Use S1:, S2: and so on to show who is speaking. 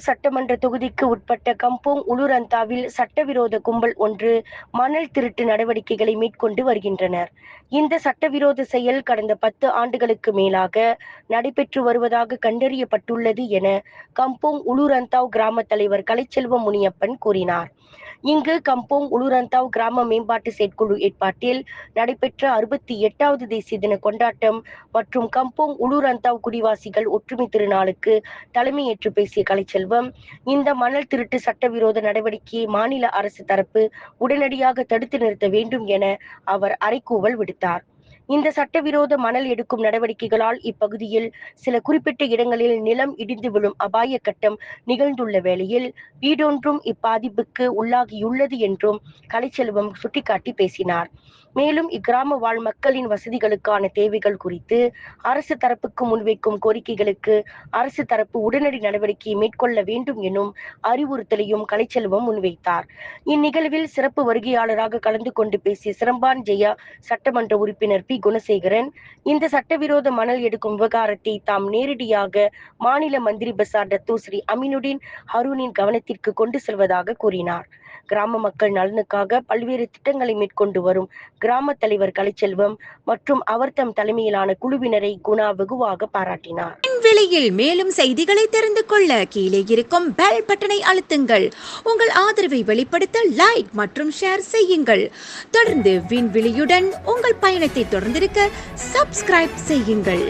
S1: சட்டமன்ற தொகுதிக்கு உட்பட்ட கம்போங் உலுரந்தாவில் சட்டவிரோத கும்பல் ஒன்று மணல் திருட்டு நடவடிக்கைகளை மேற்கொண்டு வருகின்றனர். இந்த சட்டவிரோத செயல் கடந்த பத்து ஆண்டுகளுக்கு மேலாக நடைபெற்று வருவதாக கண்டறியப்பட்டுள்ளது என கம்போங் உலுரந்தாவ் கிராம தலைவர் கலைச்செல்வம் முனியப்பன் கூறினார். இங்கு கம்போங் உளுரந்தாவ் கிராம மேம்பாட்டு செயற்குழு ஏற்பாட்டில் நடைபெற்ற அறுபத்தி எட்டாவது தேசிய தின கொண்டாட்டம் மற்றும் கம்போங் உளுரந்தாவ் குடிவாசிகள் ஒற்றுமை திருநாளுக்கு தலைமையேற்று பேசிய கலைச்செல்வம். இந்த மணல் திருட்டு சட்டவிரோத நடவடிக்கையை மாநில அரசு தரப்பு உடனடியாக தடுத்து நிறுத்த வேண்டும் என அவர் அறைகூவல் விடுத்தார். இந்த சட்டவிரோத மணல் எடுக்கும் நடவடிக்கைகளால் இப்பகுதியில் சில குறிப்பிட்ட இடங்களில் நிலம் இடிந்து விழும் அபாய கட்டம் நிகழ்ந்துள்ள வேளையில் வீடொன்றும் இப்பாதிப்புக்கு உள்ளாகியுள்ளது என்றும் கலைச்செல்வம் சுட்டிக்காட்டி பேசினார். மேலும் இக்கிராம வாழ் மக்களின் வசதிகளுக்கான தேவைகள் குறித்து அரசு தரப்புக்கு முன்வைக்கும் கோரிக்கைகளுக்கு அரசு தரப்பு உடனடி நடவடிக்கை மேற்கொள்ள வேண்டும் எனும் அறிவுறுத்தலையும் கலைச்செல்வம் முன்வைத்தார். இந்நிகழ்வில் சிறப்பு வருகையாளராக கலந்து கொண்டு பேசிய சிரம்பான் ஜெயா சட்டமன்ற உறுப்பினர் பி. குணசேகரன் இந்த சட்டவிரோத மணல் எடுக்கும் விவகாரத்தை தாம் நேரடியாக மாநில மந்திரி பசார் டத்தோ ஸ்ரீ ஹருனின் ஹரூனின் கவனத்திற்கு கொண்டு செல்வதாக கூறினார். கிராம மக்கள் நலனுக்காக பல்வேறு திட்டங்களை மேற்கொண்டு வரும் கிராம தலைவர் கலைச்செல்வம் மற்றும் அவர் தம் தலைமையிலான குழுவினரை குணா வெகுவாக பாராட்டினார்.
S2: விலையில் மேலும் செய்திகளை தெரிந்து கொள்ள கீழே இருக்கும் பெல் பட்டனை அழுத்துங்கள். உங்கள் ஆதரவை வெளிப்படுத்த லைக் மற்றும் ஷேர் செய்யுங்கள். தொடர்ந்து விண்வெளியுடன் உங்கள் பயணத்தை தொடர்ந்திருக்க சப்ஸ்கிரைப் செய்யுங்கள்.